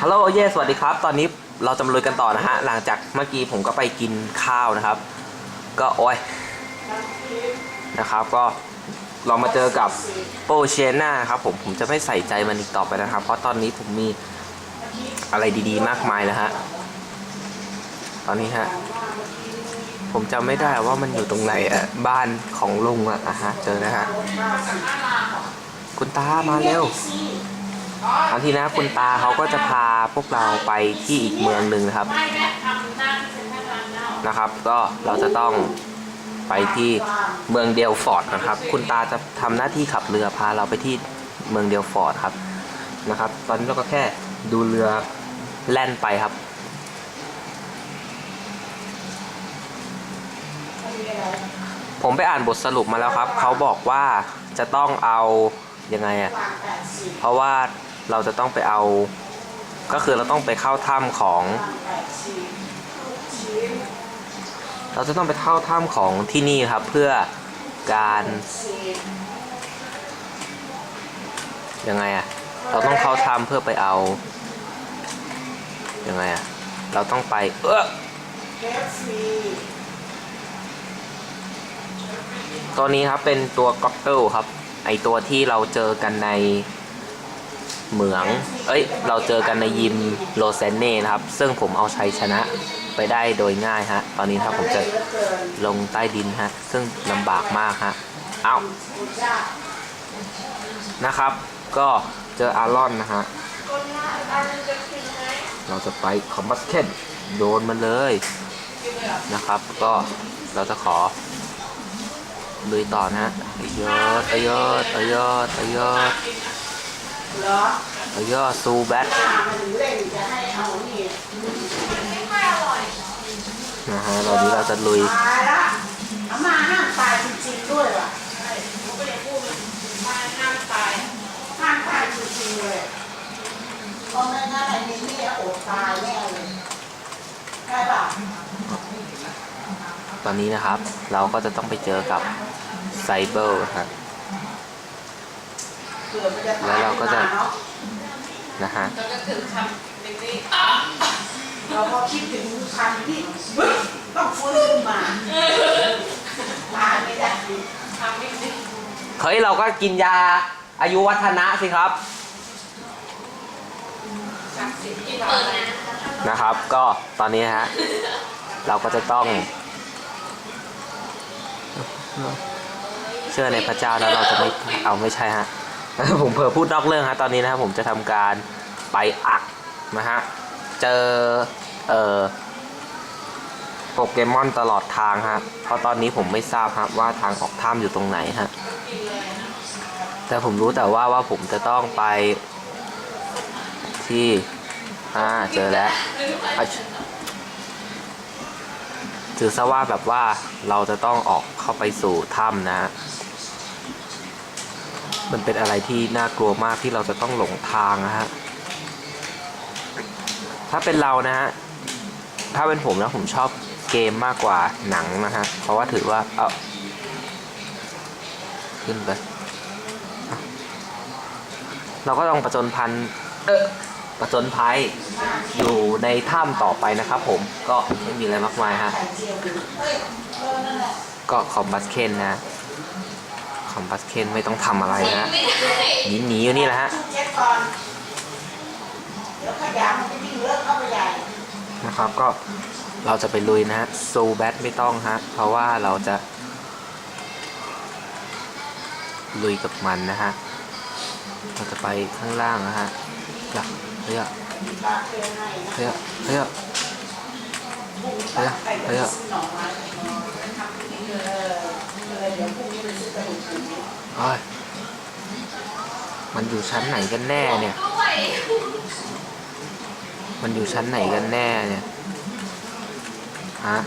ฮัลโหลเย่สวัสดีครับ ตอนนี้เราจะมาลุยกันต่อนะฮะ หลังจากเมื่อกี้ผมก็ไปกินข้าวนะครับ ก็โอ้ยนะครับ ก็ลองมาเจอกับโปเชน่าครับผม ผมจะไม่ใส่ใจมันอีกต่อไปนะครับ เพราะตอนนี้ผมมีอะไรดีๆ มากมายแล้วฮะ ตอนนี้ฮะ ผมจำไม่ได้ว่ามันอยู่ตรงไหนอะบ้านของลุงอะอะฮะ เจอนะฮะ คุณตามาเร็ว ครั้งที่นะคุณตาเขาก็จะพาพวกเราไปที่อีกเมืองหนึ่งนะครับ นะครับ ก็เราจะต้องไปที่เมืองเดลฟอร์ดนะครับ คุณตาจะทำหน้าที่ขับเรือพาเราไปที่เมืองเดลฟอร์ดครับนะครับ ตอนนี้เราก็แค่ดูเรือแล่นไปครับผมไปอ่านบทสรุปมาแล้วครับ เขาบอกว่าจะต้องเอายังไงอะ เพราะว่า เราจะต้องไปเอา ก็คือเราต้องไปเข้าถ้ำของ เราจะต้องไปเข้าถ้ำของที่นี่ครับเพื่อการยังไงอะเราต้องเข้าถ้ำเพื่อไปเอายังไงอะเราต้องไป เออตัวนี้ครับเป็นตัวก็อกเกิลครับ ไอตัวที่เราเจอกันใน เหมือง เอ้ย เราเจอกันในยิมโลเซนเน่นะครับ ซึ่งผมเอาชัยชนะไปได้โดยง่ายฮะ ตอนนี้ครับผมจะลงใต้ดินฮะ ซึ่งลำบากมากฮะ เอ้า นะครับ ก็เจออารอนนะฮะ เราจะไปคอมบัสเคนโดนมันเลยนะครับ ก็เราจะขอลุยต่อนะฮะอายอดอายอดอายอดอายอด เหรออายอดซูแบทตามันถึงเล่นจะให้เอานี่นะฮะตอนนี้เราจะลุย ตายละอามาห้ามตายจริงๆด้วยว่ะผมก็เลยพูดว่าห้ามตายห้ามตายจริงๆเลยเพราะไม่งั้นไอ้นี่เนี่ยอดตายแน่เลยใช่ป่ะตอนนี้นะครับ เราก็จะต้องไปเจอกับไซเบอร์ครับ เผื่อมันจะตาย แล้วเราก็จะขึ้นมเนานะฮะแล้วก็ถึงคำเด็กๆเราพอคิดถึงคำที่บึ้งต้องฟื้นขึ้นมาตายไม่ได้ทำไม่ได้เฮ้ยเราก็กินยาอายุวัฒนะสิครับศักดิ์สิทธิ์ที่เปิดนะนะครับ ก็ตอนนี้นะฮะเราก็จะต้องเชื่อในพระเจ้าแล้วเราจะไม่เอาไม่ใช่ฮะ ผมเผลอพูดนอกเรื่องฮะตอนนี้นะครับผมจะทำการไปอักนะฮะ เจอเอ่อโปเกมอนตลอดทางฮะ เพราะตอนนี้ผมไม่ทราบครับว่าทางออกถ้ำอยู่ตรงไหนฮะ แต่ผมรู้แต่ว่าว่าผมจะต้องไปที่อ่าเจอแล้วถือซะว่าแบบว่าเราจะต้องออกเข้าไปสู่ถ้ำนะฮะ มันเป็นอะไรที่น่ากลัวมากที่เราจะต้องหลงทางนะฮะ ถ้าเป็นเรานะฮะ ถ้าเป็นผมนะผมชอบเกมมากกว่าหนังนะฮะ เพราะว่าถือว่า เอาขึ้นไป เราก็ต้องประจนพันเออประจนภัยอยู่ในถ้ำต่อไปนะครับผมก็ไม่มีอะไรมากมายฮะไข่เจียวเฮ้ยเออนั่นแหละก็คอมบัสเคนนะ คอมบัสเคนไม่ต้องทำอะไรนะไม่ได้หนีหนีอยู่นี่แหละฮะเช็ดก่อนเดี๋ยวขยะมันจะยิ่งเลอะเข้าไปใหญ่นะครับก็เราจะไปลุยนะฮะซูแบทไม่ต้องฮะ เพราะว่าเราจะ ลุยกับมันนะฮะ เราจะไปข้างล่างนะฮะอยากเฮ้ยอะตาเตือนให้นะเฮ้ยอะเฮ้ยอะเฮ้ยไอ้เฮ้ย เดี๋ยวซื้ออไม้เออเออเดี๋ยวพรุ่งนี้ไปซื้อกระดูกหมูโอ้ยมันอยู่ชั้นไหนกันแน่เนี่ย มันอยู่ชั้นไหนกันแน่เนี่ย ฮะ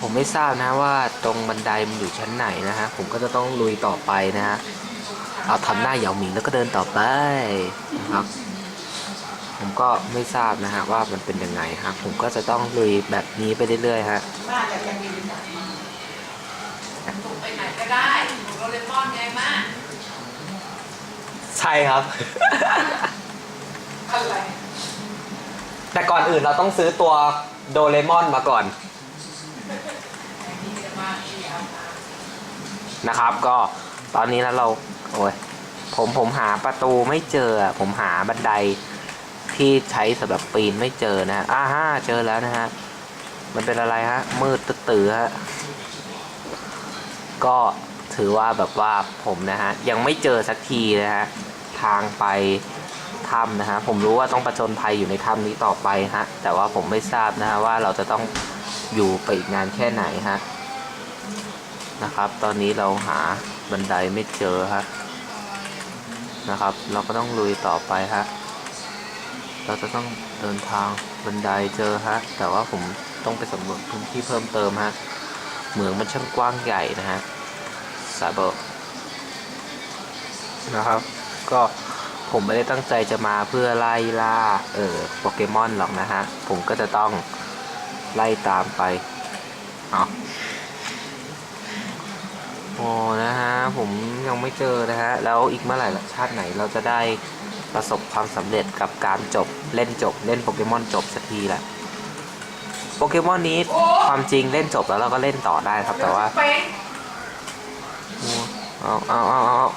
ผมไม่ทราบนะว่าตรงบันไดมันอยู่ชั้นไหนนะฮะ ผมก็จะต้องลุยต่อไปนะฮะ เอาทำหน้าเหยาหมิงแล้วก็เดินต่อไปนะครับ ผมก็ไม่ทราบนะฮะว่ามันเป็นยังไงฮะ ผมก็จะต้องลุยแบบนี้ไปเรื่อยๆฮะ บ้านจะมีถูกไปไหนก็ได้ถูกโด เรมอนไงมากใช่ครับ อะไรแต่ก่อนอื่นเราต้องซื้อตัวโดเรมอนมาก่อนนะครับ ก็ตอนนี้แล้วเรา โอ้ยผมผมหาประตูไม่เจออะผมหาบันไดที่ใช้สำหรับปีนไม่เจอนะอ่าฮะเจอแล้วนะฮะ มันเป็นอะไรฮะ มืดตื้อๆฮะ ก็ ถือว่าแบบว่าผมนะฮะยังไม่เจอสักทีนะฮะทางไปถ้ำนะฮะผมรู้ว่าต้องประจนภัยอยู่ในถ้ำนี้ต่อไปฮะแต่ว่าผมไม่ทราบนะฮะว่าเราจะต้องอยู่ไปอีกนานแค่ไหนฮะนะครับ ตอนนี้เราหาบันไดไม่เจอฮะนะครับ เราก็ต้องลุยต่อไปฮะเราจะต้องเดินทางบันไดเจอฮะแต่ว่าผมต้องไปสำรวจพื้นที่เพิ่มเติมฮะเหมืองมันช่างกว้างใหญ่นะฮะ สาเบอร์นะครับ ก็ผมไม่ได้ตั้งใจจะมาเพื่อไล่ล่า เออโปเกมอนหรอกนะฮะ ผมก็จะต้องไล่ตามไปเอาโอ้นะฮะ ผมยังไม่เจอนะฮะ แล้วอีกเมื่อไหร่ละชาติไหนเราจะได้ประสบความสำเร็จกับการจบเล่นจบเล่นโปเกมอนจบสักทีแหละโปเกมอนนี้ความจริงเล่นจบแล้วเราก็เล่นต่อได้ครับแต่ว่า เอาเอาเอาเอา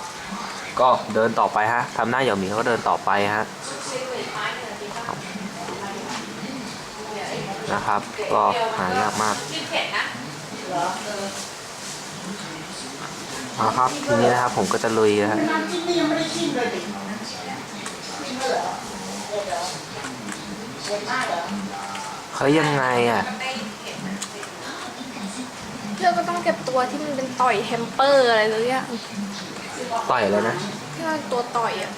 ก็เดินต่อไปฮะทำหน้าอย่างหมีเขาก็เดินต่อไปฮะนะครับ ก็หายากมากเอครับทีนี้นะครับผมก็จะลุยฮะเขายังไงอะ เราก็ต้องเก็บตัวที่มันเป็นต่อยแฮมเปอร์อะไรสักอย่างต่อยแล้วนะ ที่มันตัวต่อยอะ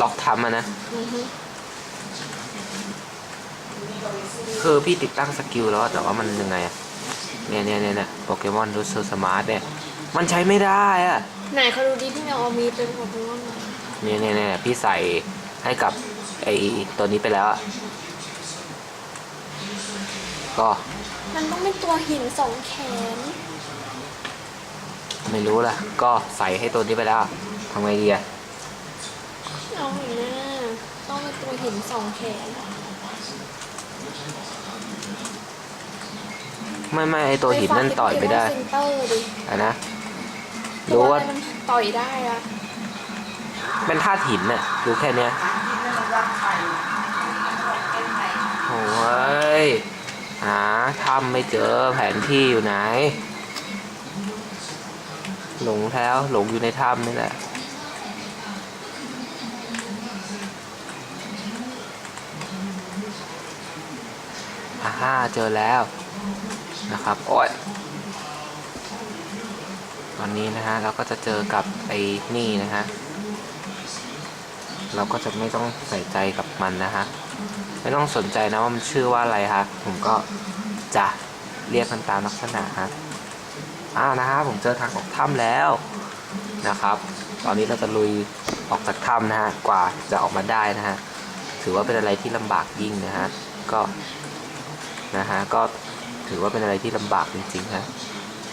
ล็อกทำอะนะ อือฮึคือพี่ติดตั้งสกิลแล้วอะแต่ว่ามันยังไงอะเนี่ยเนี่ยเนี่ยเนี่ยโปเกมอนรูสสมาร์ทเนี่ย มันใช้ไม่ได้อะไหนเขาดูดิพี่แมวเอามีดเป็นโปเกมอนมาเนี่ยเนี่ยเนี่ยพี่ใส่ให้กับไอตัวนี้ไปแล้วอะก็ มันต้องเป็นตัวหินสองแขน ไม่รู้ล่ะ ก็ใส่ให้ตัวนี้ไปแล้วอะทำไงดีอะเอาหน่อยนะต้องเป็นตัวหินสองแขน ไม่ไม่ไอตัวหินนั่นต่อยไม่ได้เซนเตอร์ดิอะนะตัรู้วอะว่าไรมันต่อยได้อะเป็นธาตุหินน่ะรู้แค่เนี้ยหากินแล้วมันรักไข่โอ้ย หาถ้ำไม่เจอแผนที่อยู่ไหน หลงแล้วหลงอยู่ในถ้ำนี่แหละอ่าฮ่าเจอแล้วนะครับโอ้ยตอนนี้นะฮะเราก็จะเจอกับไอ้นี่นะฮะเราก็จะไม่ต้องใส่ใจกับมันนะฮะ ไม่ต้องสนใจนะว่ามันชื่อว่าอะไรฮะผมก็จะเรียกมันตามลักษณะฮะอ้าวนะฮะผมเจอทางออกถ้ำแล้วนะครับ ตอนนี้เราจะลุยออกจากถ้ำนะฮะกว่าจะออกมาได้นะฮะถือว่าเป็นอะไรที่ลำบากยิ่งนะฮะก็นะฮะก็ถือว่าเป็นอะไรที่ลำบากจริงๆฮะ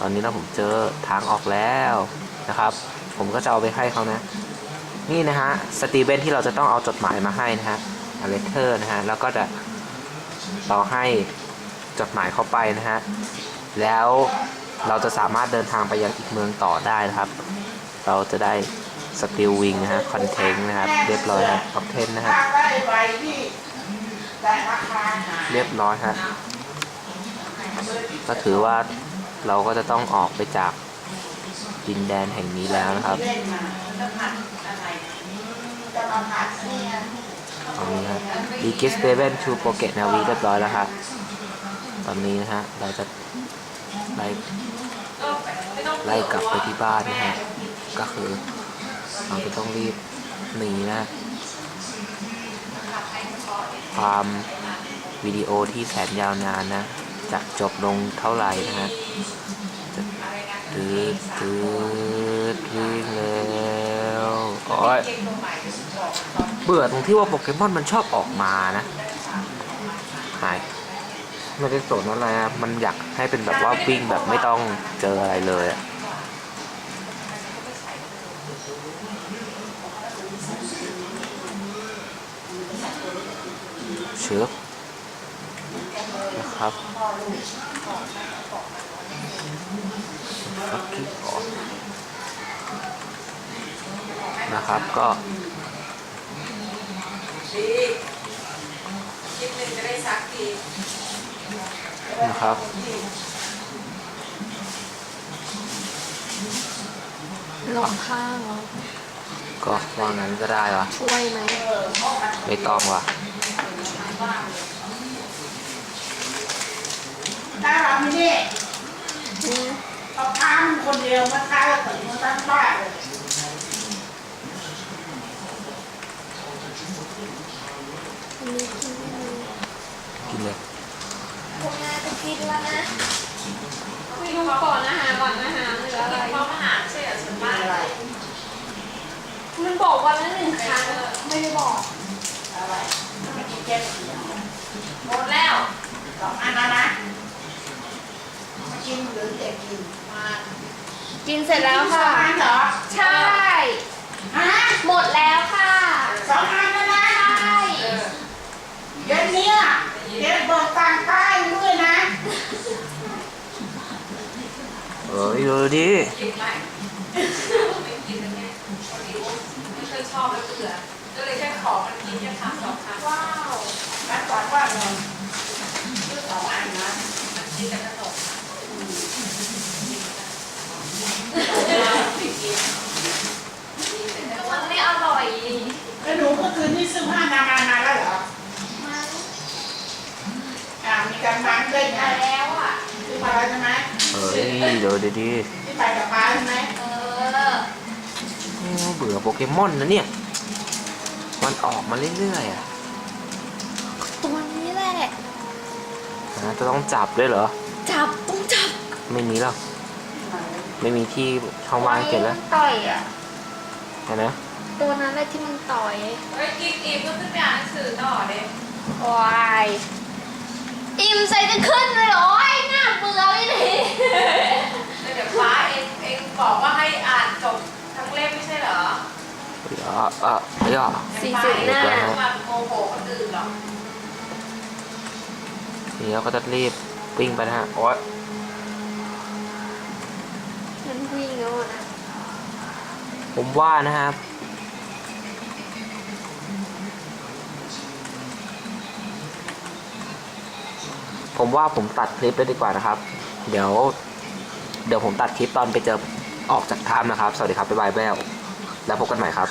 ตอนนี้เราผมเจอทางออกแล้วนะครับ ผมก็จะเอาไปให้เขานะ นี่นะฮะสตีเวนที่เราจะต้องเอาจดหมายมาให้นะฮะ เลเทอร์นะฮะ แล้วก็จะต่อให้จดหมายเข้าไปนะฮะ แล้วเราจะสามารถเดินทางไปยังอีกเมืองต่อได้นะครับ เราจะได้สติลวิงนะฮะคอนเทนต์นะครับ เรียบร้อยครับท็อปเทนนะฮะถ้าได้ใบเรียบร้อยฮะก็ถือว่าเราก็จะต้องออกไปจากดินแดนแห่งนี้แล้วนะครับ เล่นมาจะผัดอะไรจะมาผัดเนี่ยตอนนี้ฮะดีกิสเ v เวนชูโปเกตนาวีเรียบร้อยแล้วครับตอนนี้นะฮะเราจะไล่ไล่กลับไปที่บ้านนะฮะก็คือเราจะต้องรีบหนีนะ ความวิดีโอที่แสนยาวนานนะ จะจบลงเท่าไหร่นะฮะตืดตืดวิ่งแล้วโอ้ย อกตอเบื่อตรงที่ว่าโปเกมอนมันชอบออกมานะหายไม่ได้สนอะไรอะมันอยากให้เป็นแบบว่าวิ่งแบบไม่ต้องเจออะไรเลยอะเชิบนะครับครับคลิปก่อ นนะครับ ก็ดีคลิปหนึ่งจะได้ซักทีนะครับหลอกข้างเหรอก็ว่างั้นก็ได้วะช่วยไหมไม่ต้องวะถ้าเราไม่นี่อืมเอาค้างคนเดียวมาค้างถึงมาตั้งบ้านเลย อันนี้กินไม่มี กินเลย พวกนายจะกิน แล้วนะไม่รู้ก่อนอาหารก่อนอาหารหรืออะไร เพราะอาหารใช่เหรอส่วนมากอะไรมันบอกวันละหนึ่งครั้งไม่ได้บอกอะไรไม่กินแก้เสียหมดแล้วสองอันนะนะมากินหรือเด็กกินมากินเสร็จแล้วค่ะงอันเหรอใช่ฮะหมดแล้วค่ะสองอันนะนะใช่เออเดี๋ยวนี้เดี๋ยวเบิกตังค์ใต้ด้วยนะ ยดูดิกินไหมไม่กินนะเนี่ยพอดีไม่เคยชอบแล้วเบื่อก็เลยแค่ขอมันกินแค่ครั้งสองครั้งว้าวนัดก่อนว่าเงินซื้อสองอันนะ มันกินแต่ขนมไม่กิน มันไม่อร่อย แล้วหนูเมื่อคืนนี่ซื้อผ้านามานานแล้วเหรอ มัน อ่ามีการมังด้วย มา นะ แล้วอะ ซื้อมาแล้วใช่ไหม เอ้ยเดี๋ยวดิดิที่ไปกับป้าใช่ไหมเออโอ้เบื่อโปเกมอนนะเนี่ย มันออกมาเรื่อยๆอะตัวนี้แหละนะจะต้องจับด้วยเหรอ จับต้องจับไม่มีหรอกไม่มีที่ช่องว่างให้เก็บแล้วต่อยอะ เห็นไหมตัวนั้นแหละที่มันต่อยเฮ้ยกินอิ่มก็ขึ้นไปอ่านหนังสือต่อเด้วายอิ่มใส่จะขึ้นเลยเหรอไอ้ หน้าเบื่อไปเลยแล้วเดี๋ยวฟ้าเองเองบอกว่าให้อ่านจบทั้งเล่มไม่ใช่เหรอเดี๋ยวอะเดี๋ยวสี่สิบหน้ามาโมโหคนอื่นหรอกเดี๋ยวก็จะรีบวิ่งไปนะฮะโอ๊ยมันวิ่งแล้วอะนะผมว่านะครับ ผมว่าผมตัดคลิปเลยดีกว่านะครับ เดี๋ยว เดี๋ยวผมตัดคลิปตอนไปเจอออกจากถ้ำนะครับ สวัสดีครับบ๊ายบายแบ้วแล้วพบกันใหม่ครับ